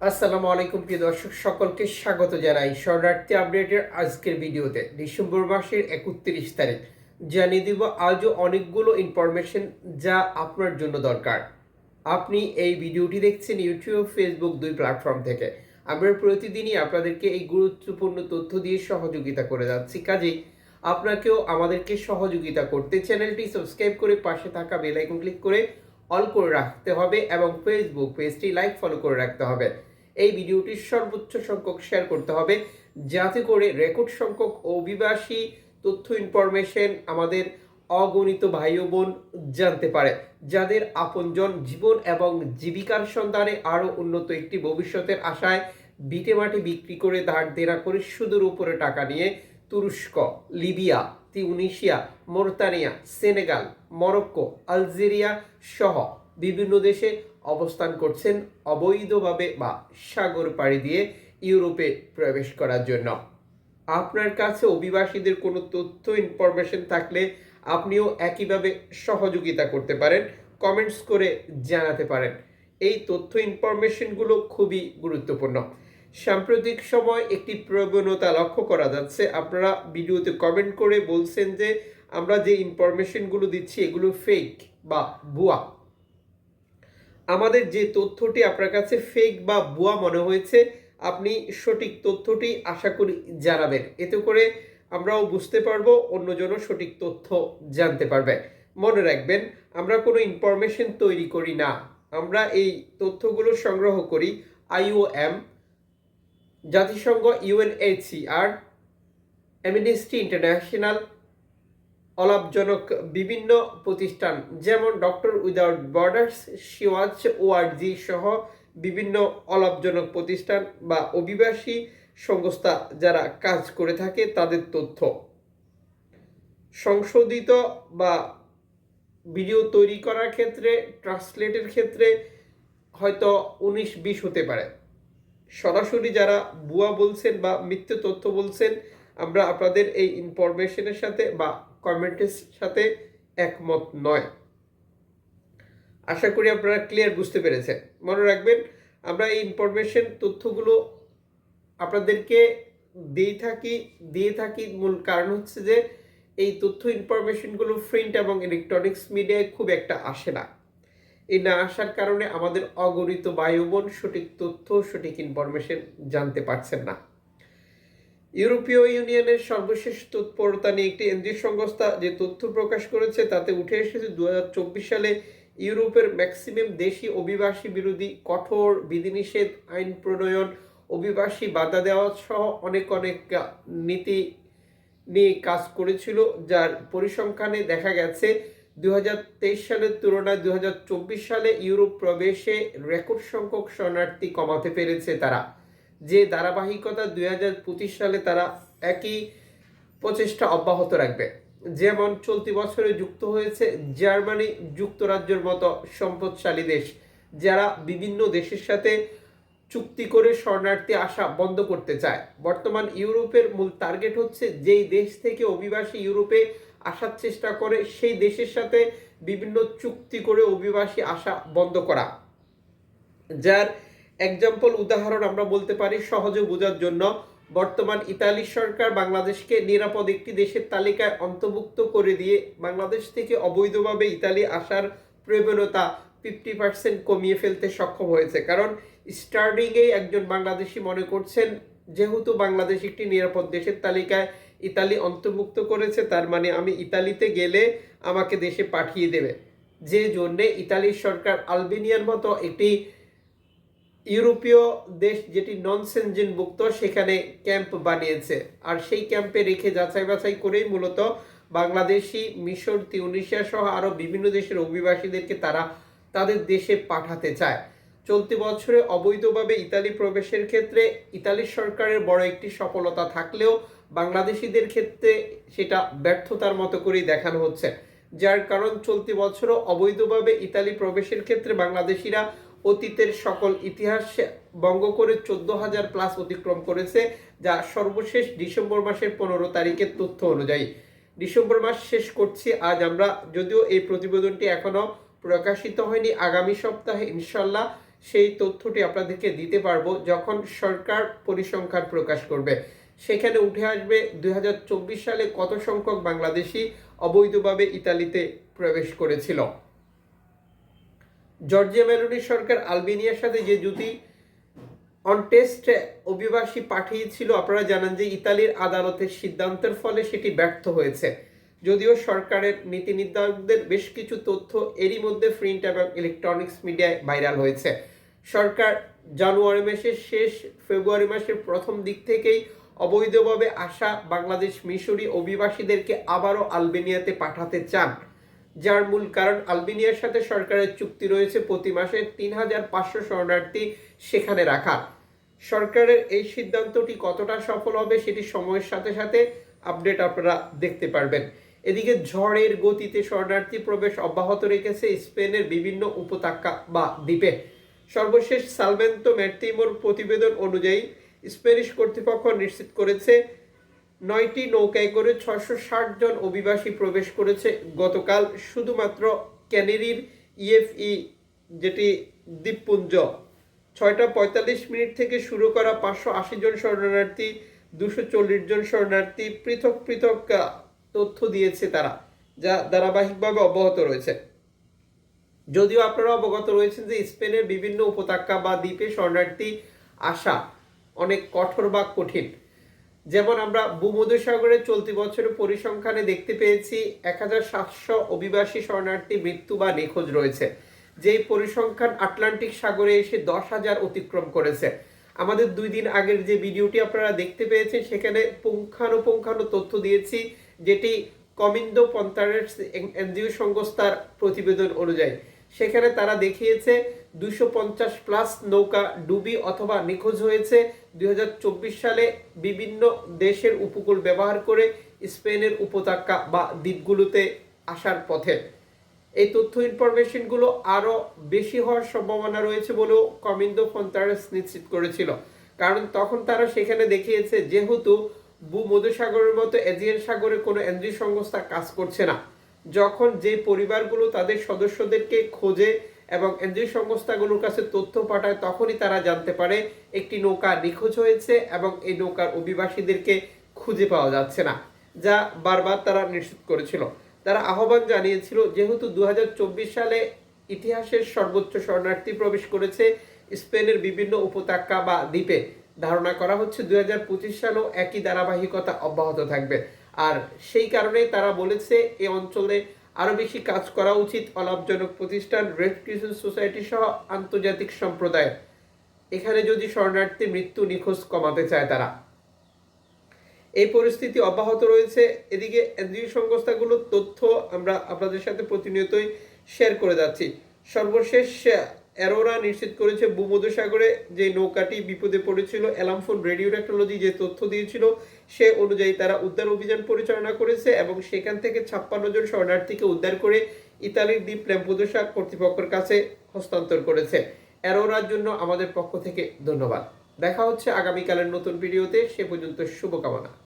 আসসালামু আলাইকুম, প্রিয় দর্শক, সকলকে স্বাগত জানাই। শরণার্থী আপডেটের আজকের ভিডিওতে ডিসেম্বর মাসের একত্রিশ তারিখ। জানিয়ে দিব, আজও অনেকগুলো ইনফরমেশন যা আপনার জন্য দরকার। আপনি এই ভিডিওটি দেখছেন ইউটিউব ফেসবুক দুই প্ল্যাটফর্ম থেকে। আমরা প্রতিদিনই আপনাদেরকে এই গুরুত্বপূর্ণ তথ্য দিয়ে সহযোগিতা করে যাচ্ছি। কাজেই আপনাকেও আমাদেরকে সহযোগিতা করতে। চ্যানেলটি সাবস্ক্রাইব করে পাশে থাকা বেল আইকন ক্লিক করে অল করে রাখতে হবে এবং ফেসবুক পেজটি লাইক ফলো করে রাখতে হবে। এই ভিডিওটি সর্বোচ্চ সংখ্যক শেয়ার করতে হবে, যাতে করে রেকর্ড সংখ্যক অভিবাসী, তথ্য ইনফরমেশন আমাদের অগণিত ভাই বোন জানতে পারে, যাদের আপনজন জীবন এবং জীবিকার সন্ধানে আরও উন্নত একটি ভবিষ্যতের আশায় বিটে মাটি বিক্রি করে ধার দেনা করে সুদের উপরে টাকা নিয়ে তুরস্ক, Libya Tunisia, Mauritania, Senegal, Morocco, Algeria সহ বিভিন্ন দেশে অবস্থান করছেন অবৈধভাবে বা সাগর পাড়ি দিয়ে ইউরোপে প্রবেশ করার জন্য। আপনার কাছে অভিবাসীদের কোনো তথ্য ইনফরমেশন থাকলে আপনিও একইভাবে সহযোগিতা করতে পারেন কমেন্টস করে জানাতে পারেন। এই তথ্য ইনফরমেশনগুলো খুবই গুরুত্বপূর্ণ। সাম্প্রতিক সময় একটি প্রবণতা লক্ষ্য করা যাচ্ছে। আপনারা ভিডিওতে কমেন্ট করে বলছেন যে, আমরা যে ইনফরমেশনগুলো দিচ্ছি, এগুলো ফেক বা ভুয়া। আমাদের যে তথ্যটি আপনার কাছে ফেক বা ভুয়া মনে হয়েছে, আপনি সঠিক তথ্যটি আশা করি জানাবেন। এতে করে আমরাও বুঝতে পারব, অন্যজনও সঠিক তথ্য জানতে পারবে। মনে রাখবেন, আমরা কোনো ইনফরমেশন তৈরি করি না। আমরা এই তথ্যগুলো সংগ্রহ করি আইওএম জাতিসংঘ ইউএনএইচসিআর অ্যামনেস্টি ইন্টারন্যাশনাল অলাভজনক বিভিন্ন প্রতিষ্ঠান, যেমন ডক্টর উইদাউট বর্ডার্স, সিওয়াজ ওআরজি সহ বিভিন্ন অলাভজনক প্রতিষ্ঠান বা অভিবাসী সংস্থা যারা কাজ করে থাকে তাদের তথ্য। সংশোধিত বা ভিডিও তৈরি করার ক্ষেত্রে, ট্রান্সলেটের ক্ষেত্রে হয়তো উনিশ বিশ হতে পারে। সরাসরি যারা বুয়া বলছেন বা মিথ্যে তথ্য বলছেন, আমরা আপনাদের এই ইনফরমেশনের সাথে বা কমেন্টের সাথে একমত নয়। আশা করি আপনারা ক্লিয়ার বুঝতে পেরেছেন। মনে রাখবেন, আমরা এই ইনফরমেশন তথ্যগুলো আপনাদেরকে দিয়ে থাকি দিয়ে থাকি মূল কারণ হচ্ছে যে, এই তথ্য ইনফরমেশনগুলো প্রিন্ট এবং ইলেকট্রনিক্স মিডিয়ায় খুব একটা আসে না। এই না আসার কারণে আমাদের অগণিত বায়ুবন সঠিক তথ্য, সঠিক ইনফরমেশন জানতে পারছেন না। ইউরোপীয় ইউনিয়নের সর্বশেষ তৎপরতা নিয়ে একটি এনজিও সংস্থা যে তথ্য প্রকাশ করেছে, তাতে উঠে এসেছে দুহাজার চব্বিশ সালে ইউরোপের ম্যাক্সিমাম দেশি অভিবাসী বিরোধী কঠোর বিধিনিষেধ, আইন প্রণয়ন, অভিবাসী বাধা দেওয়া সহ অনেক অনেক নীতি নিয়ে কাজ করেছিল, যার পরিসংখ্যানে দেখা গেছে দুই হাজার তেইশ সালের তুলনায় দু হাজার চব্বিশ সালে ইউরোপ প্রবেশে রেকর্ড সংখ্যক শরণার্থী কমাতে পেরেছে তারা। যে ধারাবাহিকতা দু হাজার পঁচিশ সালে তারা একই প্রচেষ্টা অব্যাহত রাখবে। যেমন চলতি বছরে যুক্ত হয়েছে জার্মানি যুক্তরাজ্যের মতো সম্পদশালী দেশ, যারা বিভিন্ন দেশের সাথে চুক্তি করে শরণার্থী আসা বন্ধ করতে চায়। বর্তমান ইউরোপের মূল টার্গেট হচ্ছে যেই দেশ থেকে অভিবাসী ইউরোপে আসার চেষ্টা করে, সেই দেশের সাথে বিভিন্ন চুক্তি করে অভিবাসী আসা বন্ধ করা। যার এক্সাম্পল উদাহরণ আমরা বলতে পারি সহজে বোঝার জন্য, বর্তমান ইতালি সরকার বাংলাদেশকে নিরাপদ একটি দেশের তালিকায় অন্তর্ভুক্ত করে দিয়ে বাংলাদেশ থেকে অবৈধভাবে ইতালি আসার প্রবণতা ফিফটি পার্সেন্ট কমিয়ে ফেলতে সক্ষম হয়েছে। কারণ স্টার্টিংয়েই একজন বাংলাদেশি মনে করছেন, যেহেতু বাংলাদেশ একটি নিরাপদ দেশের তালিকায় ইতালি অন্তর্ভুক্ত করেছে, তার মানে আমি ইতালিতে গেলে আমাকে দেশে পাঠিয়ে দেবে। যে জন্যে ইতালির সরকার আলবেনিয়ার মতো একটি ইউরোপীয় দেশ যেটি নন সেনজেনভুক্ত সেখানে ক্যাম্প বানিয়েছে। আর সেই ক্যাম্পে রেখে যাচাই বাছাই করেই মূলত বাংলাদেশি, মিশর তিউনিশিয়া সহ আরও বিভিন্ন দেশের অভিবাসীদেরকে তারা তাদের দেশে পাঠাতে চায়। চলতি বছরে অবৈধভাবে ইতালি প্রবেশের ক্ষেত্রে ইতালির সরকারের বড় একটি সফলতা থাকলেও বাংলাদেশিদের ক্ষেত্রে সেটা ব্যর্থতার মতো করেই দেখানো হচ্ছে। যার কারণ চলতি বছরও অবৈধভাবে ইতালি প্রবেশের ক্ষেত্রে বাংলাদেশিরা অতীতের সকল ইতিহাস বঙ্গ করে চোদ্দ হাজার প্লাস অতিক্রম করেছে, যা সর্বশেষ ডিসেম্বর মাসের পনেরো তারিখের তথ্য অনুযায়ী। ডিসেম্বর মাস শেষ করছি আজ আমরা, যদিও এই প্রতিবেদনটি এখনও প্রকাশিত হয়নি, আগামী সপ্তাহে ইনশাল্লাহ সেই তথ্যটি আপনাদেরকে দিতে পারব যখন সরকার পরিসংখ্যান প্রকাশ করবে। সেখানে উঠে আসবে দুই হাজার চব্বিশ সালে কত সংখ্যক বাংলাদেশি অবৈধভাবে ইতালিতে প্রবেশ করেছিল। জর্জিয়া মেলোনি সরকার আলবেনিয়ার সাথে যে জুতি অন টেস্ট অভিবাসী পাঠিয়েছিল, আপনারা জানান যে ইতালির আদালতের সিদ্ধান্তের ফলে সেটি ব্যর্থ হয়েছে। যদিও সরকারের নীতি নির্ধারকদের বেশ কিছু তথ্য এরই মধ্যে প্রিন্ট এবং ইলেকট্রনিক্স মিডিয়ায় ভাইরাল হয়েছে। সরকার জানুয়ারি মাসের শেষ, ফেব্রুয়ারি মাসের প্রথম দিক থেকেই অবৈধভাবে আসা বাংলাদেশ মিশরি অভিবাসীদেরকে আবারও আলবেনিয়াতে পাঠাতে চান। যার মূল কারণ, আলবেনিয়ার সাথে সরকারের চুক্তি রয়েছে প্রতি মাসে তিন হাজার পাঁচশো শরণার্থী সেখানে রাখা সরকারের এই সিদ্ধান্তটি কতটা সফল হবে সেটি সময়ের সাথে সাথে আপডেট আপনারা দেখতে পারবেন। এদিকে ঝড়ের গতিতে শরণার্থী প্রবেশ অব্যাহত রেখেছে স্পেনের বিভিন্ন উপত্যকা বা দ্বীপে। সর্বশেষ সালভেন্তো ম্যাট্টিমোর প্রতিবেদন অনুযায়ী স্প্যানিশ কর্তৃপক্ষ নিশ্চিত করেছে, নয়টি নৌকায় করে ছশো ষাট জন অভিবাসী প্রবেশ করেছে। গতকাল শুধুমাত্র ক্যানেরির ইএফই, যেটি দ্বীপপুঞ্জ, ছয়টা পঁয়তাল্লিশ মিনিট থেকে শুরু করা পাঁচশো আশি জন শরণার্থী, দুশো চল্লিশ জন শরণার্থী পৃথক পৃথক তথ্য দিয়েছে তারা, যা ধারাবাহিকভাবে অব্যাহত রয়েছে। যদিও আপনারা অবগত রয়েছেন যে স্পেনের বিভিন্ন উপত্যকা বা দ্বীপে শরণার্থী আসা অনেক কঠোর বা কঠিন। যেমন আমরা ভূমধ্যসাগরে চলতি বছরের পরিসংখ্যানে দেখতে পেয়েছি এক হাজার সাতশো অভিবাসী শরণার্থী মৃত্যু বা নিখোঁজ রয়েছে। যেই পরিসংখ্যান আটলান্টিক সাগরে এসে দশ হাজার অতিক্রম করেছে। আমাদের দুই দিন আগের যে ভিডিওটি আপনারা দেখতে পেয়েছেন, সেখানে পুঙ্খানুপুঙ্খানু তথ্য দিয়েছি যেটি কমিন্দো পন্তারের এনজিও সংস্থার প্রতিবেদন অনুযায়ী। সেখানে তারা দেখিয়েছে দুশো পঞ্চাশ প্লাস নৌকা ডুবি অথবা নিখোঁজ হয়েছে। দু হাজার চব্বিশ সালে বিভিন্ন দেশের উপকূল ব্যবহার করে স্পেনের উপত্যকা বা দ্বীপগুলোতে আসার পথে। এই তথ্য ইনফরমেশনগুলো আরও বেশি হওয়ার সম্ভাবনা রয়েছে বলেও কমিন্দো ফন্তারেস নিশ্চিত করেছিল। কারণ তখন তারা সেখানে দেখিয়েছে, যেহেতু ভূমধ্যসাগরের মতো এজিয়ান সাগরে কোনো এনজিও সংস্থা কাজ করছে না। যখন যে পরিবারগুলো তাদের সদস্যদেরকে খোঁজে এবং এনজিও সংস্থাগুলোর কাছে তথ্য পাঠায়, তখনই তারা জানতে পারে একটি নৌকা নিখোঁজ হয়েছে এবং এই নৌকার অভিবাসীদেরকে খুঁজে পাওয়া যাচ্ছে না, যা বারবার তারা নিশ্চিত করেছিল। তারা আহ্বান জানিয়েছিল, যেহেতু দু হাজার চব্বিশ সালে ইতিহাসের সর্বোচ্চ শরণার্থী প্রবেশ করেছে স্পেনের বিভিন্ন উপত্যকা বা দ্বীপে, ধারণা করা হচ্ছে দুই সালেও একই ধারাবাহিকতা অব্যাহত থাকবে। আর সেই কারণেই তারা বলেছে এই অঞ্চলে আরও বেশি কাজ করা উচিত অলাভজনক প্রতিষ্ঠান রেড ক্রিসেন্ট সোসাইটি সহ আন্তর্জাতিক সম্প্রদায়। এখানে যদি শরণার্থী মৃত্যু নিখোঁজ কমাতে চায় তারা। এই পরিস্থিতি অব্যাহত রয়েছে। এদিকে এনজিও সংস্থাগুলোর তথ্য আমরা আপনাদের সাথে প্রতিনিয়তই শেয়ার করে যাচ্ছি। সর্বশেষ অ্যারোরা নিশ্চিত করেছে ভূমধ্যসাগরে যে নৌকাটি বিপদে পড়েছিল অ্যালামফোন রেডিও টেকনোলজি যে তথ্য দিয়েছিল, সে অনুযায়ী তারা উদ্ধার অভিযান পরিচালনা করেছে এবং সেখান থেকে ছাপ্পান্ন জন শরণার্থীকে উদ্ধার করে ইতালির দ্বীপ ল্যাম্পোদোসা কর্তৃপক্ষের কাছে হস্তান্তর করেছে। অ্যারোরার জন্য আমাদের পক্ষ থেকে ধন্যবাদ। দেখা হচ্ছে আগামীকালের নতুন ভিডিওতে। সে পর্যন্ত শুভকামনা।